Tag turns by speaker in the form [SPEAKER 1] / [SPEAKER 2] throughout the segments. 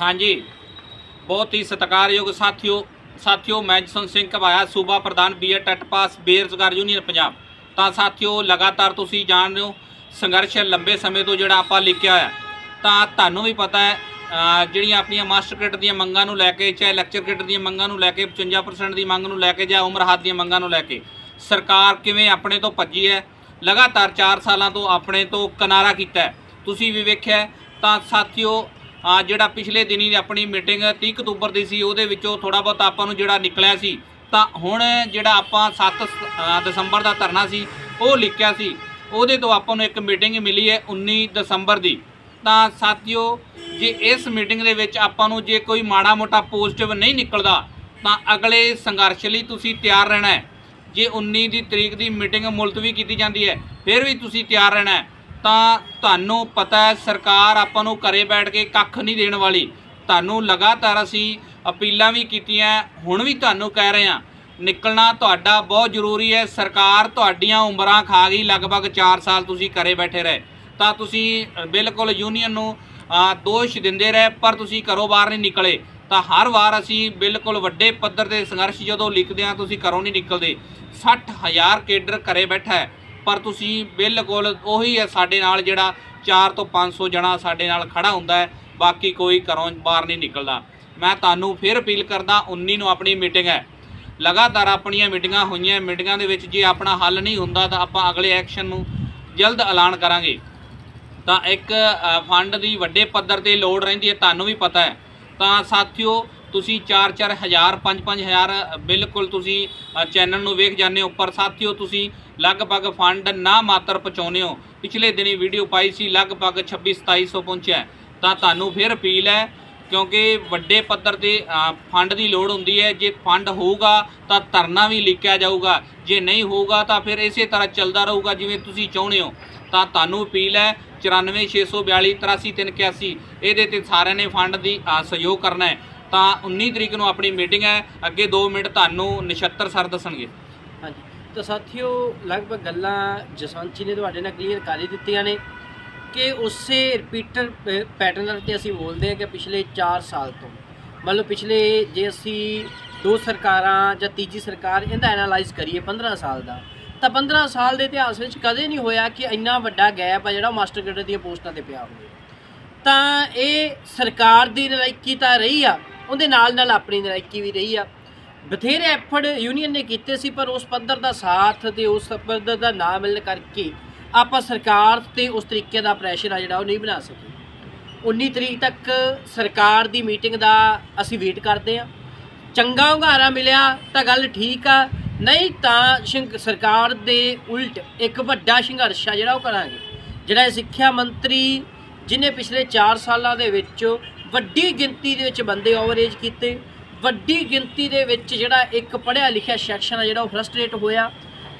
[SPEAKER 1] ਹਾਂਜੀ। ਬਹੁਤ ਹੀ ਸਤਿਕਾਰਯੋਗ ਸਾਥੀਓ ਸਾਥੀਓ, ਮੈਂ ਜਸਵੰਤ ਸਿੰਘ ਘਬਾਇਆ, ਸੂਬਾ ਪ੍ਰਧਾਨ ਬੀਏ ਟੱਟ ਪਾਸ, ਬੇਰੁਜ਼ਗਾਰ ਯੂਨੀਅਨ, ਪੰਜਾਬ। ਤਾਂ ਸਾਥੀਓ, ਲਗਾਤਾਰ ਤੁਸੀਂ ਜਾਣ ਰਹੇ ਹੋ ਸੰਘਰਸ਼ ਲੰਬੇ ਸਮੇਂ ਤੋਂ ਜਿਹੜਾ ਆਪਾਂ ਲਿਖਿਆ ਹੋਇਆ। ਤਾਂ ਤੁਹਾਨੂੰ ਵੀ ਪਤਾ ਹੈ ਜਿਹੜੀਆਂ ਆਪਣੀਆਂ ਮਾਸਟਰ ਕਿੱਟ ਦੀਆਂ ਮੰਗਾਂ ਨੂੰ ਲੈ ਕੇ, ਚਾਹੇ ਲੈਕਚਰ ਕਿੱਟ ਦੀਆਂ ਮੰਗਾਂ ਨੂੰ ਲੈ ਕੇ 55% ਦੀ ਮੰਗ ਨੂੰ ਲੈ ਕੇ, ਜਾਂ ਉਮਰ ਹੱਦ ਦੀਆਂ ਮੰਗਾਂ ਨੂੰ ਲੈ ਕੇ। ਸਰਕਾਰ ਕਿਵੇਂ ਆਪਣੇ ਤੋਂ ਭੱਜੀ ਹੈ, ਲਗਾਤਾਰ 4 ਸਾਲਾਂ ਤੋਂ ਆਪਣੇ ਤੋਂ ਕਿਨਾਰਾ ਕੀਤਾ ਤੁਸੀਂ ਵੀ ਵੇਖਿਆ ਤਾਂ ਸਾਥੀਓ ਆ ਜਿਹੜਾ ਪਿਛਲੇ ਦਿਨੀ ਦੀ ਆਪਣੀ ਮੀਟਿੰਗ 30 ਅਕਤੂਬਰ ਦੀ ਸੀ, ਉਹਦੇ ਵਿੱਚੋਂ ਥੋੜਾ ਬਹੁਤ ਆਪਾਂ ਨੂੰ ਜਿਹੜਾ ਨਿਕਲਿਆ ਸੀ, ਤਾਂ ਹੁਣ ਜਿਹੜਾ ਆਪਾਂ 7 ਦਸੰਬਰ ਦਾ ਧਰਨਾ ਸੀ, ਉਹ ਲਿਖਿਆ ਸੀ। ਉਹਦੇ ਤੋਂ ਆਪਾਂ ਨੂੰ ਇੱਕ ਮੀਟਿੰਗ ਮਿਲੀ ਹੈ 19 ਦਸੰਬਰ ਦੀ। ਤਾਂ ਸਾਥੀਓ, ਜੇ ਇਸ ਮੀਟਿੰਗ ਦੇ ਵਿੱਚ ਆਪਾਂ ਨੂੰ ਜੇ ਕੋਈ ਮਾੜਾ ਮੋਟਾ ਪੋਜ਼ਿਟਿਵ ਨਹੀਂ ਨਿਕਲਦਾ, ਤਾਂ ਅਗਲੇ ਸੰਘਰਸ਼ ਲਈ ਤੁਸੀਂ ਤਿਆਰ ਰਹਿਣਾ ਹੈ। ਜੇ 19 ਦੀ ਤਰੀਕ ਦੀ ਮੀਟਿੰਗ ਮੁਲਤਵੀ ਕੀਤੀ ਜਾਂਦੀ ਹੈ, ਫਿਰ ਵੀ ਤੁਸੀਂ ਤਿਆਰ ਰਹਿਣਾ ਹੈ। ਤਾਂ ਤੁਹਾਨੂੰ ਪਤਾ ਹੈ, ਸਰਕਾਰ ਆਪਾਂ ਨੂੰ ਘਰੇ ਬੈਠ ਕੇ ਕੱਖ ਨਹੀਂ ਦੇਣ ਵਾਲੀ। ਤੁਹਾਨੂੰ ਲਗਾਤਾਰ ਅਸੀਂ ਅਪੀਲਾਂ ਵੀ ਕੀਤੀਆਂ, ਹੁਣ ਵੀ ਤੁਹਾਨੂੰ ਕਹਿ ਰਹੇ ਹਾਂ, ਨਿਕਲਣਾ ਤੁਹਾਡਾ ਬਹੁਤ ਜ਼ਰੂਰੀ ਹੈ। ਸਰਕਾਰ ਤੁਹਾਡੀਆਂ ਉਮਰਾਂ ਖਾ ਗਈ, ਲਗਭਗ 4 ਸਾਲ ਤੁਸੀਂ ਘਰੇ ਬੈਠੇ ਰਹੇ। ਤਾਂ ਤੁਸੀਂ ਬਿਲਕੁਲ ਯੂਨੀਅਨ ਨੂੰ ਦੋਸ਼ ਦਿੰਦੇ ਰਹੇ, ਪਰ ਤੁਸੀਂ ਘਰੋਂ ਬਾਹਰ ਨਹੀਂ ਨਿਕਲੇ। ਤਾਂ ਹਰ ਵਾਰ ਅਸੀਂ ਬਿਲਕੁਲ ਵੱਡੇ ਪੱਧਰ ਤੇ ਸੰਘਰਸ਼ ਜਦੋਂ ਲਿਖਦੇ ਹਾਂ, ਤੁਸੀਂ ਘਰੋਂ ਨਹੀਂ ਨਿਕਲਦੇ। 60000 ਕੇਡਰ ਘਰੇ ਬੈਠਾ ਹੈ। ਪਰ ਤੁਸੀਂ ਬਿਲਕੁਲ ਉਹੀ ਹੈ, ਸਾਡੇ ਨਾਲ ਜਿਹੜਾ 4 ਤੋਂ 500 ਜਣਾ ਸਾਡੇ ਨਾਲ ਖੜਾ ਹੁੰਦਾ ਹੈ, ਬਾਕੀ ਕੋਈ ਘਰੋਂ ਬਾਹਰ ਨਹੀਂ ਨਿਕਲਦਾ। ਮੈਂ ਤੁਹਾਨੂੰ ਫਿਰ ਅਪੀਲ ਕਰਦਾ 19 ਨੂੰ ਆਪਣੀ ਮੀਟਿੰਗ ਹੈ। ਲਗਾਤਾਰ ਆਪਣੀਆਂ ਮੀਟਿੰਗਾਂ ਹੋਈਆਂ, ਮੀਟਿੰਗਾਂ ਦੇ ਵਿੱਚ ਜੇ ਆਪਣਾ ਹੱਲ ਨਹੀਂ ਹੁੰਦਾ ਤਾਂ ਆਪਾਂ ਅਗਲੇ ਐਕਸ਼ਨ ਨੂੰ ਜਲਦ ਐਲਾਨ ਕਰਾਂਗੇ। ਤਾਂ ਇੱਕ ਫੰਡ ਦੀ ਵੱਡੇ ਪੱਧਰ ਤੇ ਲੋੜ ਰਹਿੰਦੀ ਹੈ, ਤੁਹਾਨੂੰ ਵੀ ਪਤਾ ਹੈ। ਤਾਂ ਸਾਥੀਓ ਤੁਸੀਂ 4-4 ਹਜ਼ਾਰ 5-5 ਹਜ਼ਾਰ, ਬਿਲਕੁਲ ਤੁਸੀਂ ਚੈਨਲ ਨੂੰ ਵੇਖ ਜਾਂਦੇ ਹੋ। ਪਰ ਸਾਥੀਓ, ਤੁਸੀਂ ਲਗਭਗ ਫੰਡ ਨਾ ਮਾਤਰ ਪਹੁੰਚਾਉਂਦੇ ਹੋ। ਪਿਛਲੇ ਦਿਨੀ ਵੀਡੀਓ ਪਾਈ ਸੀ, ਲਗਭਗ 26-2700 ਪਹੁੰਚਿਆ ਤਾਂ ਤੁਹਾਨੂੰ ਫਿਰ ਅਪੀਲ ਹੈ, ਕਿਉਂਕਿ ਵੱਡੇ ਪੱਧਰ ਤੇ ਫੰਡ ਦੀ ਲੋੜ ਹੁੰਦੀ ਹੈ। ਜੇ ਫੰਡ ਹੋਊਗਾ, ਤਾਂ ਧਰਨਾ ਵੀ ਲਿਖਿਆ ਜਾਊਗਾ। ਜੇ ਨਹੀਂ ਹੋਊਗਾ, ਤਾਂ ਫਿਰ ਇਸੇ ਤਰ੍ਹਾਂ ਚੱਲਦਾ ਰਹੂਗਾ ਜਿਵੇਂ ਤੁਸੀਂ ਚਾਹੁੰਦੇ ਹੋ। ਤਾਂ ਤੁਹਾਨੂੰ ਅਪੀਲ ਹੈ 94642 83381 ਇਹਦੇ ਤੇ ਸਾਰਿਆਂ ਨੇ ਫੰਡ ਦੀ ਸਹਿਯੋਗ ਕਰਨਾ ਹੈ। ਤਾਂ 19 ਤਰੀਕ ਨੂੰ ਆਪਣੀ ਮੀਟਿੰਗ ਹੈ। ਅੱਗੇ 2 ਮਿੰਟ ਤੁਹਾਨੂੰ ਨਛੱਤਰ ਸਰ ਦੱਸਣਗੇ।
[SPEAKER 2] ਹਾਂਜੀ। ਤਾਂ ਸਾਥੀਓ, ਲਗਭਗ ਗੱਲਾਂ ਜਸਵੰਤ ਜੀ ਨੇ ਤੁਹਾਡੇ ਨਾਲ ਕਲੀਅਰ ਕਰ ਹੀ ਦਿੱਤੀਆਂ ਨੇ ਕਿ ਉਸੇ ਰਿਪੀਟਰ ਪੈਟਰਨ ਤੇ ਅਸੀਂ ਬੋਲਦੇ ਹਾਂ ਕਿ ਪਿਛਲੇ 4 ਸਾਲ ਤੋਂ। ਮੰਨ ਲਓ ਪਿਛਲੇ ਜੇ ਅਸੀਂ ਦੋ ਸਰਕਾਰਾਂ ਜਾਂ ਤੀਜੀ ਸਰਕਾਰ ਇਹਦਾ ਐਨਾਲਾਈਜ਼ ਕਰੀਏ 15 ਸਾਲ ਦਾ, ਤਾਂ 15 ਸਾਲ ਦੇ ਇਤਿਹਾਸ ਵਿੱਚ ਕਦੇ ਨਹੀਂ ਹੋਇਆ ਕਿ ਇੰਨਾ ਵੱਡਾ ਗੈਪ ਆ ਜਿਹੜਾ ਮਾਸਟਰ ਗ੍ਰੇਡਰ ਦੀਆਂ ਪੋਸਟਾਂ ਤੇ ਪਿਆ ਹੋਵੇ। ਤਾਂ ਇਹ ਸਰਕਾਰ ਦੀ ਨਲਾਇਕੀ ਤਾਂ ਰਹੀ ਆ ਉਹਦੇ ਨਾਲ ਨਾਲ ਆਪਣੀ ਨਲਾਇਕੀ ਵੀ ਰਹੀ ਆ। ਬਥੇਰੇ ਐਫਰਟ ਯੂਨੀਅਨ ਨੇ ਕੀਤੇ ਸੀ, ਪਰ ਉਸ ਪੱਧਰ ਦਾ ਸਾਥ ਤੇ ਉਸ ਪੱਧਰ ਦਾ ਨਾ ਮਿਲਣ ਕਰਕੇ ਆਪਾਂ ਸਰਕਾਰ ਤੇ ਉਸ ਤਰੀਕੇ ਦਾ ਪ੍ਰੈਸ਼ਰ ਆ ਜਿਹੜਾ ਉਹ ਨਹੀਂ ਬਣਾ ਸਕੇ। 19 ਤਰੀਕ ਤੱਕ ਸਰਕਾਰ ਦੀ ਮੀਟਿੰਗ ਦਾ ਅਸੀਂ ਵੇਟ ਕਰਦੇ ਆ ਚੰਗਾ ਹੁੰਗਾਰਾ ਮਿਲਿਆ ਤਾਂ ਗੱਲ ਠੀਕ ਆ, ਨਹੀਂ ਤਾਂ ਸ਼ਿੰਗ- ਸਰਕਾਰ ਦੇ ਉਲਟ ਇੱਕ ਵੱਡਾ ਸੰਘਰਸ਼ ਆ ਜਿਹੜਾ ਉਹ ਕਰਾਂਗੇ। ਜਿਹੜਾ ਇਹ ਸਿੱਖਿਆ ਮੰਤਰੀ ਜਿਨੇ ਪਿਛਲੇ 4 ਸਾਲਾਂ ਦੇ ਵਿੱਚ ਵੱਡੀ ਗਿਣਤੀ ਦੇ ਵਿੱਚ ਬੰਦੇ ਓਵਰਏਜ ਕੀਤੇ। ਵੱਡੀ ਗਿਣਤੀ ਦੇ ਵਿੱਚ ਜਿਹੜਾ ਇੱਕ ਪੜ੍ਹਿਆ ਲਿਖਿਆ ਸੈਕਸ਼ਨ ਆ ਜਿਹੜਾ ਉਹ ਫਰਸਟ੍ਰੇਟ ਹੋਇਆ।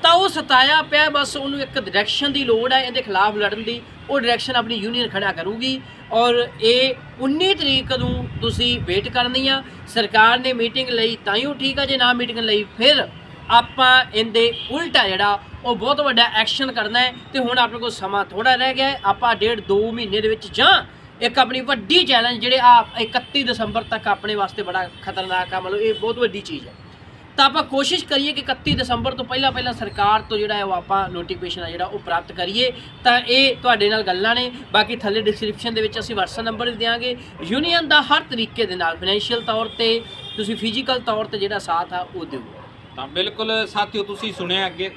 [SPEAKER 2] ਤਾਂ ਉਹ ਸਤਾਇਆ ਪਿਆ, ਬਸ ਉਹਨੂੰ ਇੱਕ ਡਾਇਰੈਕਸ਼ਨ ਦੀ ਲੋੜ ਹੈ ਇਹਦੇ ਖਿਲਾਫ ਲੜਨ ਦੀ। ਉਹ ਡਾਇਰੈਕਸ਼ਨ ਆਪਣੀ ਯੂਨੀਅਨ ਖੜਾ ਕਰੂਗੀ। ਔਰ ਇਹ 19 ਤਰੀਕ ਨੂੰ ਤੁਸੀਂ ਵੇਟ ਕਰਨੀ ਆ। ਸਰਕਾਰ ਨੇ ਮੀਟਿੰਗ ਲਈ ਤਾਂ ਹੀ ਉਹ ਠੀਕ ਆ, ਜੇ ਨਾ ਮੀਟਿੰਗ ਲਈ ਫਿਰ ਆਪਾਂ ਇਹਦੇ ਉਲਟਾ ਜਿਹੜਾ ਉਹ ਬਹੁਤ ਵੱਡਾ ਐਕਸ਼ਨ ਕਰਨਾ ਹੈ। ਤੇ ਹੁਣ ਆਪਣੇ ਕੋਲ ਸਮਾਂ ਥੋੜਾ ਰਹਿ ਗਿਆ ਆਪਾਂ ਡੇਢ 2 ਮਹੀਨੇ ਦੇ ਵਿੱਚ ਜਾਂ ਇੱਕ ਆਪਣੀ ਵੱਡੀ ਚੈਲੰਜ ਜਿਹੜੇ ਆ 31 ਦਸੰਬਰ ਤੱਕ ਆਪਣੇ ਵਾਸਤੇ ਬੜਾ ਖਤਰਨਾਕ ਆ, ਮਤਲਬ ਇਹ ਬਹੁਤ ਵੱਡੀ ਚੀਜ਼ ਹੈ ਤਾਂ ਆਪਾਂ ਕੋਸ਼ਿਸ਼ ਕਰੀਏ ਕਿ 31 ਦਸੰਬਰ ਤੋਂ ਪਹਿਲਾਂ ਪਹਿਲਾਂ ਸਰਕਾਰ ਤੋਂ ਜਿਹੜਾ ਹੈ ਉਹ ਆਪਾਂ ਨੋਟੀਫਿਕੇਸ਼ਨ ਆ ਜਿਹੜਾ ਉਹ ਪ੍ਰਾਪਤ ਕਰੀਏ। ਤਾਂ ਇਹ ਤੁਹਾਡੇ ਨਾਲ ਗੱਲਾਂ ਨੇ। ਬਾਕੀ ਥੱਲੇ ਡਿਸਕ੍ਰਿਪਸ਼ਨ ਦੇ ਵਿੱਚ ਅਸੀਂ WhatsApp ਨੰਬਰ ਵੀ ਦਿਆਂਗੇ। ਯੂਨੀਅਨ ਦਾ ਹਰ ਤਰੀਕੇ ਦੇ ਨਾਲ ਫਾਈਨੈਂਸ਼ੀਅਲ ਤੌਰ ਤੇ ਤੁਸੀਂ ਫਿਜ਼ੀਕਲ ਤੌਰ ਤੇ ਜਿਹੜਾ ਸਾਥ ਆ, ਉਹ ਦਿਓ।
[SPEAKER 1] ਤਾਂ ਬਿਲਕੁਲ ਸਾਥੀਓ, ਤੁਸੀਂ ਸੁਣਿਆ ਅੱਗੇ।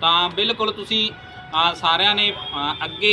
[SPEAKER 1] ਤਾਂ ਬਿਲਕੁਲ ਤੁਸੀਂ ਅ, ਸਾਰਿਆਂ ਨੇ ਅੱਗੇ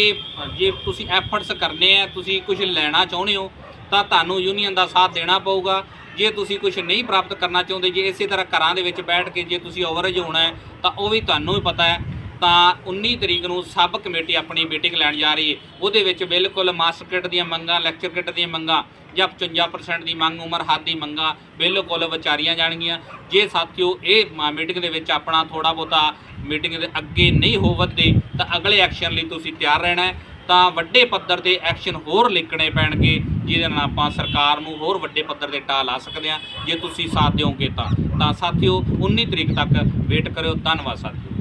[SPEAKER 1] ਜੇ ਤੁਸੀਂ ਐਫਰਟਸ ਕਰਨੇ ਆ ਤੁਸੀਂ ਕੁਝ ਲੈਣਾ ਚਾਹੁੰਦੇ ਹੋ ਤਾਂ ਤੁਹਾਨੂੰ ਯੂਨੀਅਨ ਦਾ ਸਾਥ ਦੇਣਾ ਪਊਗਾ। ਜੇ ਤੁਸੀਂ ਕੁਝ ਨਹੀਂ ਪ੍ਰਾਪਤ ਕਰਨਾ ਚਾਹੁੰਦੇ ਜੇ ਇਸੇ ਤਰ੍ਹਾਂ ਘਰਾਂ ਦੇ ਵਿੱਚ ਬੈਠ ਕੇ ਜੇ ਤੁਸੀਂ ਓਵਰੇਜ ਹੋਣਾ ਤਾਂ ਉਹ ਵੀ ਤੁਹਾਨੂੰ ਹੀ ਪਤਾ ਹੈ। ਤਾਂ 19 ਤਰੀਕ ਨੂੰ ਸਬ ਕਮੇਟੀ ਆਪਣੀ ਮੀਟਿੰਗ ਲੈਣ ਜਾ ਰਹੀ ਹੈ। ਉਹਦੇ ਵਿੱਚ ਬਿਲਕੁਲ ਮਾਸਟਰ ਕਿੱਟ ਦੀਆਂ ਮੰਗਾਂ, ਲੈਕਚਰ ਕਿੱਟ ਦੀਆਂ ਮੰਗਾਂ ਜਾਂ 55% ਦੀ ਮੰਗ, ਉਮਰ ਹੱਦ ਦੀ ਮੰਗਾਂ ਬਿਲਕੁਲ ਵਿਚਾਰੀਆਂ ਜਾਣਗੀਆਂ। ਜੇ ਸਾਥੀਓ ਇਹ ਮ- ਮੀਟਿੰਗ ਦੇ ਵਿੱਚ ਆਪਣਾ ਥੋੜਾ ਬਹੁਤਾ ਮੀਟਿੰਗ ਦੇ ਅੱਗੇ ਨਹੀਂ ਹੋ ਵੱਧਦੇ, ਤਾਂ ਅਗਲੇ ਐਕਸ਼ਨ ਲਈ ਤੁਸੀਂ ਤਿਆਰ ਰਹਿਣਾ ਹੈ। ਤਾਂ ਵੱਡੇ ਪੱਧਰ ਤੇ ਐਕਸ਼ਨ ਹੋਰ ਲਿਖਣੇ ਪੈਣਗੇ, ਜਿਹਦੇ ਨਾਲ ਆਪਾਂ ਸਰਕਾਰ ਨੂੰ ਹੋਰ ਵੱਡੇ ਪੱਧਰ ਤੇ ਢਾਹ ਲਾ ਸਕਦੇ ਹਾਂ। ਜੇ ਤੁਸੀਂ ਸਾਥ ਦਿਓਗੇ ਤਾਂ। ਤਾਂ ਸਾਥੀਓ 19 ਤਰੀਕ ਤੱਕ ਵੇਟ ਕਰਿਓ। ਧੰਨਵਾਦ ਸਾਥੀਓ।